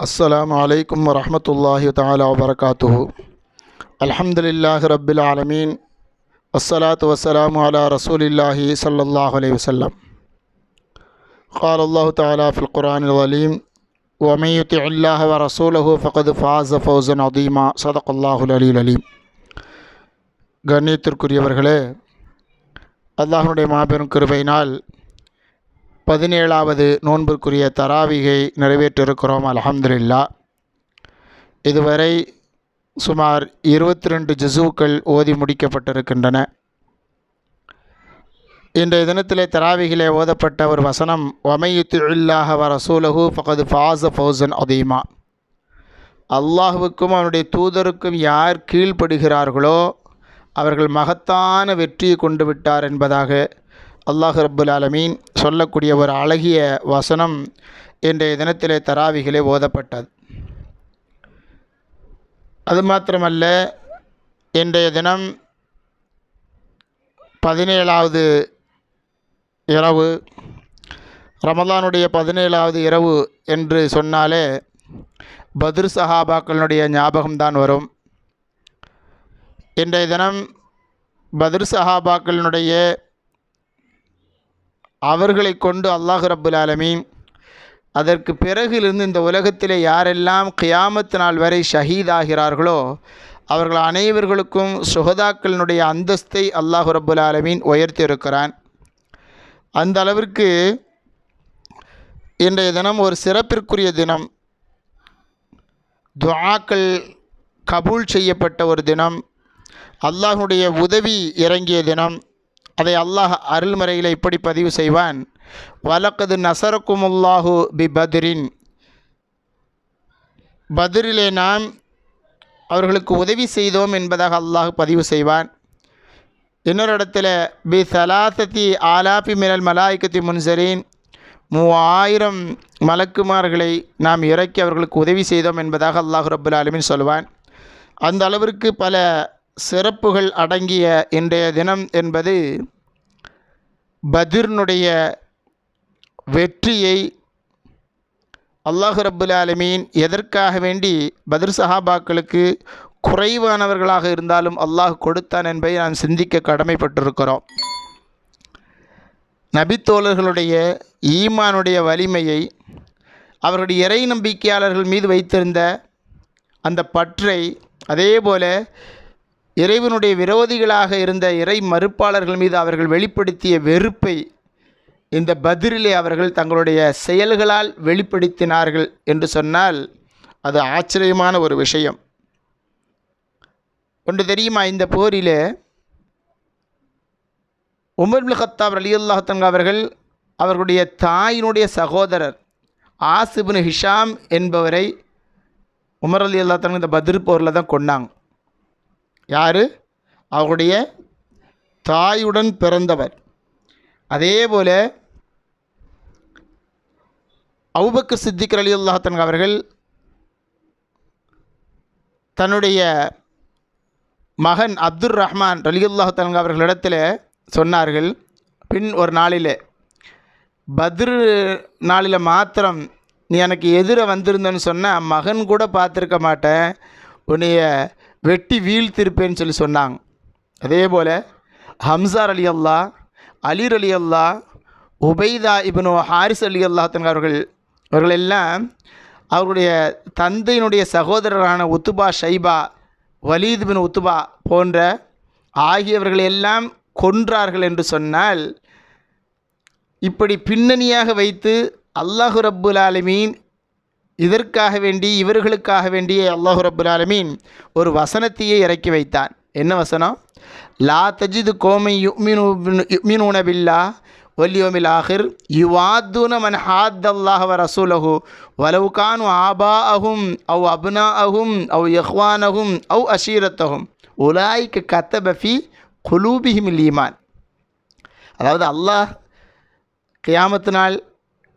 السلام عليكم ورحمة الله تعالى وبركاته الحمد لله رب العالمين والصلاة والسلام على رسول الله صلى الله عليه وسلم قال الله تعالى في القرآن العظيم ومن يطع الله ورسوله فقد فاز فوزا عظيما صدق الله العلي العليم கண்ணியத்திற்குரியவர்களே அல்லாஹனுடைய மாபெரும் கிருபையினால் பதினேழாவது நோன்பிற்குரிய தராவிகை நிறைவேற்றிருக்கிறோம் அல்ஹம்துலில்லா. இதுவரை சுமார் இருபத்தி ரெண்டு ஜிசுக்கள் ஓதி முடிக்கப்பட்டிருக்கின்றன. இன்றைய தினத்திலே தராவிகிலே ஓதப்பட்ட ஒரு வசனம் ஒமையுத்து இல்லாஹ வ ரசூலஹு ஃபகது ஃபாஸ ஃபௌசன் அதீமா அல்லாஹுவுக்கும் அவனுடைய தூதருக்கும் யார் கீழ்ப்படுகிறார்களோ அவர்கள் மகத்தான வெற்றியை கொண்டு விட்டார் என்பதாக அல்லாஹ் ரப்புல் ஆலமீன் சொல்லக்கூடிய ஒரு அழகிய வசனம் இன்றைய தினத்திலே தராவிகளே ஓதப்பட்டது. அது மாத்திரமல்ல இன்றைய தினம் பதினேழாவது இரவு ரமலானுடைய பதினேழாவது இரவு என்று சொன்னாலே பத்ர் சஹாபாக்களுடைய ஞாபகம்தான் வரும். இன்றைய தினம் பத்ர் சஹாபாக்களினுடைய அவர்களை கொண்டு அல்லாஹ் ரப்புல் ஆலமீன் அதற்கு பிறகிலிருந்து இந்த உலகத்திலே யாரெல்லாம் கியாமத்து நாள் வரை ஷஹீதாகிறார்களோ அவர்கள் அனைவர்களுக்கும் சுகதாக்களினுடைய அந்தஸ்தை அல்லாஹு ரப்புல் ஆலமீன் உயர்த்தியிருக்கிறான். அந்த அளவிற்கு இன்றைய தினம் ஒரு சிறப்பிற்குரிய தினம். துவாக்கள் கபூல் செய்யப்பட்ட ஒரு தினம். அல்லாஹுடைய உதவி இறங்கிய தினம். அதை அல்லாஹ் அருள்முறையில் இப்படி பதிவு செய்வான். வலக்கது நசரக்குமுல்லாஹு பி பத்ரின் பத்ரிலே நாம் அவர்களுக்கு உதவி செய்தோம் என்பதாக அல்லாஹ் பதிவு செய்வான். இன்னொரு இடத்துல பி சலாசத்தி ஆலாபி மினல் மலாய்க்கத்தி முன்சரீன். மூவாயிரம் மலக்குமார்களை நாம் இறக்கி அவர்களுக்கு உதவி செய்தோம் என்பதாக அல்லாஹ் ரபுல் ஆலமின் சொல்வான். அந்த அளவிற்கு பல சிறப்புகள் அடங்கிய இன்றைய தினம் என்பது பதிர்னுடைய வெற்றியை அல்லாஹ் ரபுல் ஆலமீன் எதற்காக வேண்டி பதிர் சஹாபாக்களுக்கு குறைவானவர்களாக இருந்தாலும் அல்லாஹ் கொடுத்தான் என்பதை நாம் சிந்திக்க கடமைப்பட்டிருக்கிறோம். நபித்தோழர்களுடைய ஈமானுடைய வலிமையை அவருடைய இறை நம்பிக்கையாளர்கள் மீது வைத்திருந்த அந்த பற்றை அதே போல இறைவனுடைய விரோதிகளாக இருந்த இறை மறுப்பாளர்கள் மீது அவர்கள் வெளிப்படுத்திய வெறுப்பை இந்த பதிரிலே அவர்கள் தங்களுடைய செயல்களால் வெளிப்படுத்தினார்கள் என்று சொன்னால் அது ஆச்சரியமான ஒரு விஷயம். ஒன்று தெரியுமா? இந்த போரிலே உமர் பின் கத்தாப் அலி அல்லாஹத்தங்க அவர்கள் அவர்களுடைய தாயினுடைய சகோதரர் ஆசிபின் ஹிஷாம் என்பவரை உமர் அலி அல்லாத்தங்க இந்த பத்ர் போரில் தான் கொண்டாங்க யார்? அவருடைய தாயுடன் பிறந்தவர். அதே போல் அவுபக்கு சித்திக் அலி அல்லாஹத்தன் அவர்கள் தன்னுடைய மகன் அப்துர் ரஹ்மான் அலி அவர்களிடத்தில் சொன்னார்கள் பின் ஒரு நாளில் பத்ரு நாளில் மாத்திரம் நீ எனக்கு எதிர வந்திருந்தன்னு சொன்னால் மகன் கூட பார்த்துருக்க மாட்டேன். உன்னைய வெட்டி வீழ்த்திருப்பேன்னு சொல்லி சொன்னாங்க. அதே போல் ஹம்சார் அலி அல்லா அலிர் அலி அல்லா உபைதா இபனு ஹாரிஸ் அலி அல்லாத்தன் அவர்கள் அவர்கள் எல்லாம் அவருடைய தந்தையினுடைய சகோதரரான Utbah Shaybah Walid bin Utbah போன்ற ஆகியவர்களெல்லாம் கொன்றார்கள் என்று சொன்னால் இப்படி பின்னணியாக வைத்து அல்லாஹு ரப்புல் ஆலமீன் இதற்காக வேண்டி இவர்களுக்காக வேண்டிய அல்லாஹு ரப்புல் ஆலமீன் ஒரு வசனத்தையே இறக்கி வைத்தான். என்ன வசனம்? லா தஜிது கோமை யுமினூனபில்லா யுமினூன ஆஹிர் யுவாத்துன மன் ஹாத் அல்லாஹ் வ ரசூலஹு. வலவு கானு ஆபா அஹும் அவ் அபுனா அஹும் அவ் யஹ்வானஹும் அவ் அஷீரத்தஹும். உலாய்க்கு கத்தபஃபி குலூபிஹிம் ஈமான். அதாவது அல்லாஹ் கியாமத்தினால்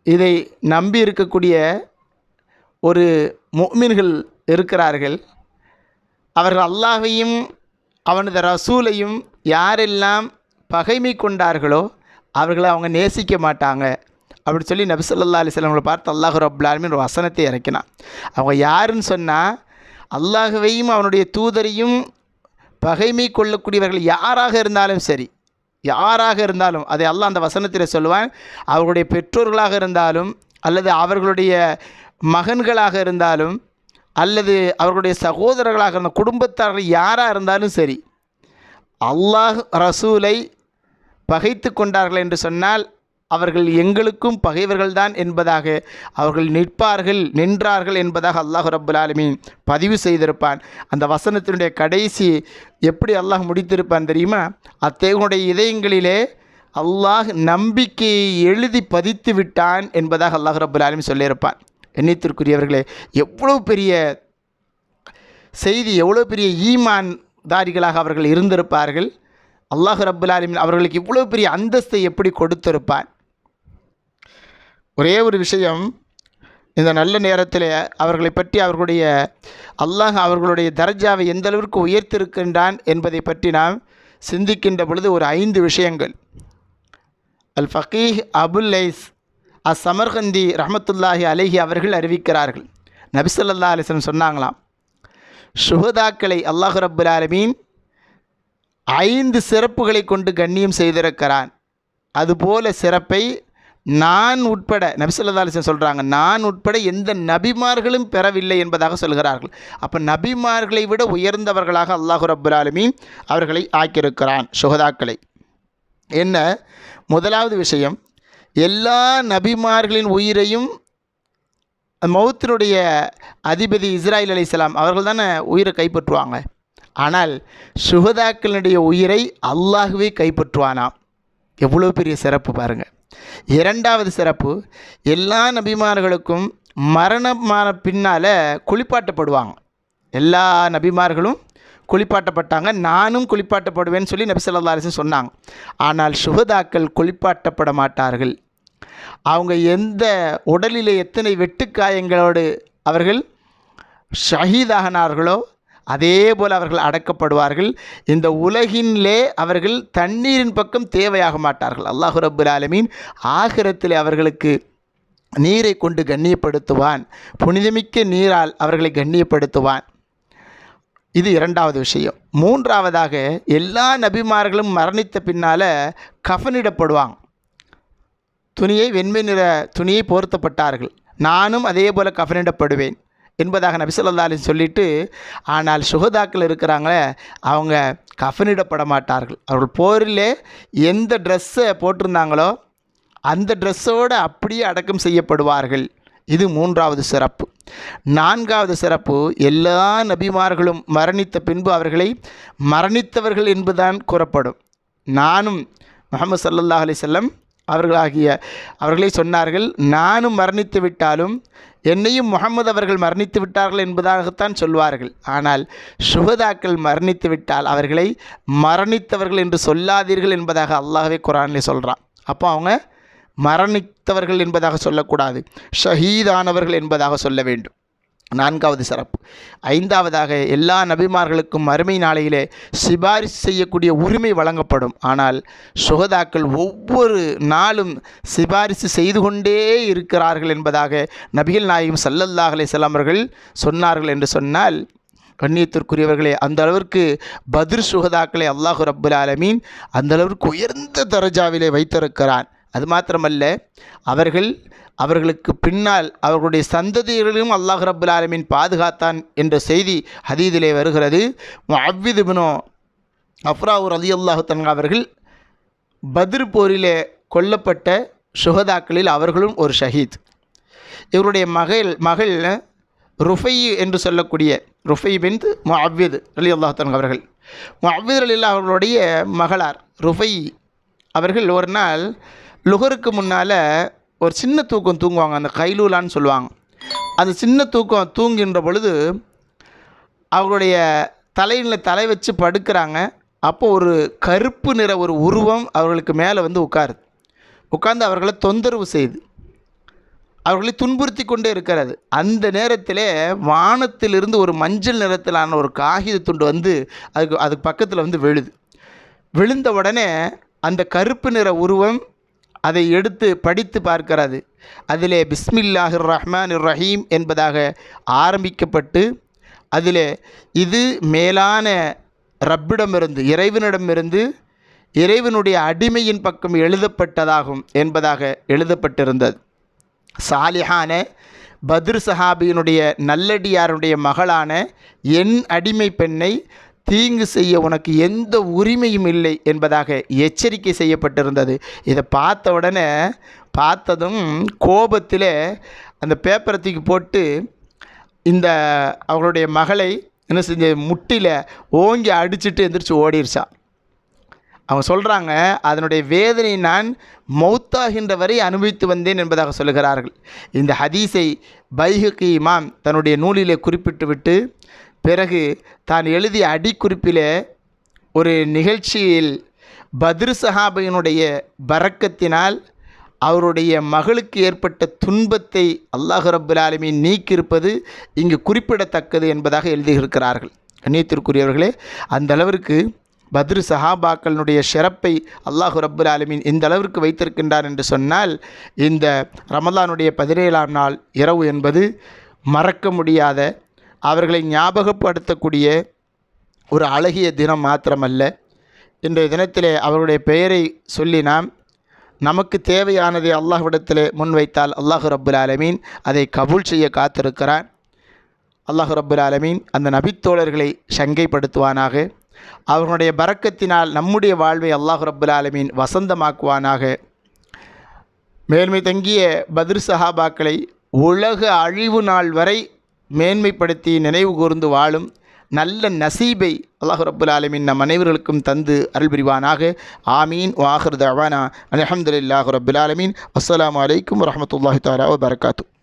இதை நம்பி இருக்கக்கூடிய ஒரு முஃமின்கள் இருக்கிறார்கள். அவர்கள் அல்லாஹையும் அவனது ரசூலையும் யாரெல்லாம் பகைமை கொண்டார்களோ அவர்களை அவங்க நேசிக்க மாட்டாங்க. அப்படின்னு சொல்லி நபிசல்லா ஸல்லல்லாஹு பார்த்து அல்லாஹ் ரப்பல் ஒரு வசனத்தை இறக்கினான். அவங்க யாருன்னு சொன்னால் அல்லாஹுவையும் அவனுடைய தூதரையும் பகைமை கொள்ளக்கூடியவர்கள் யாராக இருந்தாலும் சரி யாராக இருந்தாலும் அதை அல்லாஹ் அந்த வசனத்தில் சொல்லுவான். அவர்களுடைய பெற்றோர்களாக இருந்தாலும் அல்லது அவர்களுடைய மகன்களாக இருந்தாலும் அல்லது அவர்களுடைய சகோதரர்களாக இருந்த குடும்பத்தார்கள் யாராக இருந்தாலும் சரி அல்லாஹ் ரசூலை பகைத்து கொண்டார்கள் என்று சொன்னால் அவர்கள் எங்களுக்கும் பகைவர்கள்தான் என்பதாக அவர்கள் நிற்பார்கள் நின்றார்கள் என்பதாக அல்லாஹு ரப்புல் ஆலமீன் பதிவு செய்திருப்பான். அந்த வசனத்தினுடைய கடைசி எப்படி அல்லாஹ் முடித்திருப்பான் தெரியுமா? அத்தேவனுடைய இதயங்களிலே அல்லாஹ் நம்பிக்கையை எழுதி பதித்து விட்டான் என்பதாக அல்லாஹ் ரபுல் ஆலமி சொல்லியிருப்பான். எண்ணத்திற்குரியவர்களே எவ்வளோ பெரிய செய்தி எவ்வளோ பெரிய ஈமான் தாரிகளாக அவர்கள் இருந்திருப்பார்கள்? அல்லாஹ் ரபுல்லாலிமின் அவர்களுக்கு இவ்வளோ பெரிய அந்தஸ்தை எப்படி கொடுத்திருப்பான் ஒரே ஒரு விஷயம் இந்த நல்ல நேரத்தில் அவர்களை பற்றி அவர்களுடைய அல்லாஹ் அவர்களுடைய தர்ஜாவை எந்த அளவிற்கு உயர்த்திருக்கின்றான் என்பதை பற்றி நாம் சிந்திக்கின்ற பொழுது ஒரு ஐந்து விஷயங்கள். அல் ஃபகீஹ் அபுல் லைஸ் அஸ் ரஹமத்துல்லாஹி அலஹி அவர்கள் அறிவிக்கிறார்கள். நபிசல்லா அலிஸ்லம் சொன்னாங்களாம் சுகதாக்களை அல்லாஹு ரப்புல் ஆலமீன் ஐந்து சிறப்புகளை கொண்டு கண்ணியம் செய்திருக்கிறான். அதுபோல சிறப்பை நான் உட்பட நபிசல்லா அலிஸ்லம் சொல்கிறாங்க நான் உட்பட எந்த நபிமார்களும் பெறவில்லை என்பதாக சொல்கிறார்கள். அப்போ நபிமார்களை விட உயர்ந்தவர்களாக அல்லாஹு ரப்புல் ஆலமீன் அவர்களை ஆக்கியிருக்கிறான் சுகதாக்களை என்ன முதலாவது விஷயம் எல்லா நபிமார்களின் உயிரையும் மௌத்தினுடைய அதிபதி இஸ்ராயில் அலிஸ்லாம் அவர்கள் தானே உயிரை கைப்பற்றுவாங்க. ஆனால் சுகதாக்களினுடைய உயிரை அல்லாஹுவே கைப்பற்றுவானாம். எவ்வளோ பெரிய சிறப்பு பாருங்கள் இரண்டாவது சிறப்பு எல்லா நபிமார்களுக்கும் மரணமான பின்னால் குளிப்பாட்டப்படுவாங்க. எல்லா நபிமார்களும் குளிப்பாட்டப்பட்டாங்க நானும் குளிப்பாட்டப்படுவேன்னு சொல்லி நபி ஸல்லல்லாஹு சொன்னாங்க. ஆனால் சுகதாக்கள் குளிப்பாட்டப்பட மாட்டார்கள். அவங்க எந்த உடலிலே எத்தனை வெட்டுக்காயங்களோடு அவர்கள் ஷஹீதாகினார்களோ அதே போல் அவர்கள் அடக்கப்படுவார்கள். இந்த உலகினிலே அவர்கள் தண்ணீரின் பக்கம் தேவையாக மாட்டார்கள். அல்லாஹு ரபுல் ஆலமீன் ஆகிரத்தில் அவர்களுக்கு நீரை கொண்டு கண்ணியப்படுத்துவான். புனிதமிக்க நீரால் அவர்களை கண்ணியப்படுத்துவான். இது இரண்டாவது விஷயம். மூன்றாவதாக எல்லா நபிமார்களும் மரணித்த பின்னால் கஃனிடப்படுவாங்க. துணியை வெண்மை நிற துணியை போர்த்தப்பட்டார்கள். நானும் அதே போல் கஃனிடப்படுவேன் என்பதாக நபிசல்லா அலி சொல்லிட்டு ஆனால் சுகதாக்கள் இருக்கிறாங்களே அவங்க கஃனிடப்பட மாட்டார்கள் அவர்கள் போரிலே எந்த ட்ரெஸ்ஸை போட்டிருந்தாங்களோ அந்த ட்ரெஸ்ஸோடு அப்படியே அடக்கம் செய்யப்படுவார்கள். இது மூன்றாவது சிறப்பு. நான்காவது சிறப்பு எல்லா நபிமார்களும் மரணித்த பின்பு அவர்களை மரணித்தவர்கள் என்பதுதான் கூறப்படும். நானும் முகமது சல்லல்லாஹ் அலி செல்லம் அவர்களாகிய அவர்களே சொன்னார்கள் நானும் மரணித்து விட்டாலும் என்னையும் முகமது அவர்கள் மரணித்து விட்டார்கள் என்பதாகத்தான் சொல்வார்கள். ஆனால் சுகதாக்கள் மரணித்து விட்டால் அவர்களை மரணித்தவர்கள் என்று சொல்லாதீர்கள் என்பதாக அல்லாஹவே குரானிலே சொல்கிறான் அப்போ அவங்க மரணித்தவர்கள் என்பதாக சொல்லக்கூடாது ஷஹீதானவர்கள் என்பதாக சொல்ல வேண்டும். நான்காவது சிறப்பு. ஐந்தாவதாக எல்லா நபிமார்களுக்கும் அருமை நாளையிலே சிபாரிசு செய்யக்கூடிய உரிமை வழங்கப்படும். ஆனால் சுகதாக்கள் ஒவ்வொரு நாளும் சிபாரிசு செய்து கொண்டே இருக்கிறார்கள் என்பதாக நபிகள் நாயகம் சல்லல்லாஹ் அலைஹிஸ்ஸலாம் அவர்கள் சொன்னார்கள் என்று சொன்னால் கண்ணியத்திற்குரியவர்களே அந்த அளவிற்கு பத்ர் சுகதாக்களை அல்லாஹு ரப்புல் ஆலமீன் அந்த அளவிற்கு உயர்ந்த தரஜாவிலே வைத்திருக்கிறான். அது மாத்திரமல்ல அவர்கள் அவர்களுக்கு பின்னால் அவர்களுடைய சந்ததிகளிலும் அல்லாஹ் ரபுல் ஆலமின் பாதுகாத்தான் என்ற செய்தி ஹதீதிலே வருகிறது. அவ்விது பினோ அஃப்ராவூர் அலி அல்லாஹு தன்கா அவர்கள் பத்ர் போரிலே கொல்லப்பட்ட சுகதாக்களில் அவர்களும் ஒரு ஷஹீத். இவருடைய மகள் மகள் ருஃபை என்று சொல்லக்கூடிய ருஃபை பின் முஅவ்வித் அலி அல்லாஹன் அவர்கள். முஅவ்வித் அலி அவர்களுடைய மகளார் ருஃபை அவர்கள் ஒரு நாள் லுகருக்கு முன்னால் ஒரு சின்ன தூக்கம் தூங்குவாங்க. அந்த கைலூலான்னு சொல்லுவாங்க. அந்த சின்ன தூக்கம் தூங்குகின்ற பொழுது அவர்களுடைய தலையில் தலை வச்சு படுக்கிறாங்க. அப்போ ஒரு கருப்பு நிற ஒரு உருவம் அவர்களுக்கு மேலே வந்து உட்காருது. உட்கார்ந்து அவர்களை தொந்தரவு செய்து அவர்களை துன்புறுத்தி கொண்டே இருக்கிறது. அந்த நேரத்திலே வானத்திலிருந்து ஒரு மஞ்சள் நிறத்திலான ஒரு காகித துண்டு வந்து அதுக்கு அதுக்கு பக்கத்தில் வந்து விழுது. விழுந்த உடனே அந்த கருப்பு நிற உருவம் அதை எடுத்து படித்து பார்க்கிறது. அதிலே பிஸ்மில்லாஹிர் ரஹ்மான் ரஹீம் என்பதாக ஆரம்பிக்கப்பட்டு அதிலே இது மேலான ரப்பிடமிருந்து இறைவனிடமிருந்து இறைவனுடைய அடிமையின் பக்கம் எழுதப்பட்டதாகும் என்பதாக எழுதப்பட்டிருந்தது. சாலிஹான பத்ர் சஹாபியினுடைய நல்லடியாருடைய மகளான என் அடிமை பெண்ணை தீங்கு செய்ய உனக்கு எந்த உரிமையும் இல்லை என்பதாக எச்சரிக்கை செய்யப்பட்டிருந்தது. இதை பார்த்த உடனே பார்த்ததும் கோபத்தில் அந்த பேப்பரை தூக்கி போட்டு இந்த அவர்களுடைய மகளை என்ன செஞ்ச முட்டியில் ஓங்கி அடிச்சுட்டு எந்திரிச்சு ஓடிருச்சா. அவங்க சொல்கிறாங்க அதனுடைய வேதனை நான் மௌத்தாகின்ற வரை அனுபவித்து வந்தேன் என்பதாக சொல்லுகிறார்கள். இந்த ஹதீஸை பைஹுக்கு இமாம் தன்னுடைய நூலிலே குறிப்பிட்டு விட்டு பிறகு தான் எழுதிய அடிக்குறிப்பிலே ஒரு நிகழ்ச்சியில் பத்ரு சஹாபையினுடைய பறக்கத்தினால் அவருடைய மகளுக்கு ஏற்பட்ட துன்பத்தை அல்லாஹு ரப்புல் நீக்கியிருப்பது இங்கு குறிப்பிடத்தக்கது என்பதாக எழுதியிருக்கிறார்கள். கண்ணியத்திற்குரியவர்களே அந்த அளவிற்கு பத்ரு சஹாபாக்களினுடைய சிறப்பை அல்லாஹு ரப்புல் ஆலமீன் இந்த அளவிற்கு வைத்திருக்கின்றார் என்று சொன்னால் இந்த ரமலானுடைய பதினேழாம் நாள் இரவு என்பது மறக்க முடியாத அவர்களை ஞாபகப்படுத்தக்கூடிய ஒரு அழகிய தினம் மாத்திரமல்ல. இன்றைய தினத்திலே அவருடைய பெயரை சொல்லி நாம் நமக்கு தேவையானதை அல்லாஹ்விடத்திலே முன்வைத்தால் அல்லாஹு ரப்புல் ஆலமீன் அதை கபூல் செய்ய காத்திருக்கிறான். அல்லாஹு ரப்புல் ஆலமீன் அந்த நபித்தோழர்களை சங்கைப்படுத்துவானாக. அவர்களுடைய பறக்கத்தினால் நம்முடைய வாழ்வை அல்லாஹ் ரப்புல் ஆலமீன் வசந்தமாக்குவானாக. மேன்மை தங்கிய பதிர் சஹாபாக்களை உலக அழிவு நாள் வரை மேன்மைப்படுத்தி நினைவு கூர்ந்து வாழும் நல்ல நசீபை அல்லாஹ் ரபுல் ஆலமின் நம் அனைவர்களுக்கும் தந்து அருள் புரிவானாக. ஆமீன். வாஹர் தவானா அலமதுல்லாஹு ரபுல் ஆலமீன். அஸ்லாம் வலைக்கம் வரமத்துல்லாஹி தாலா வபரகாத்து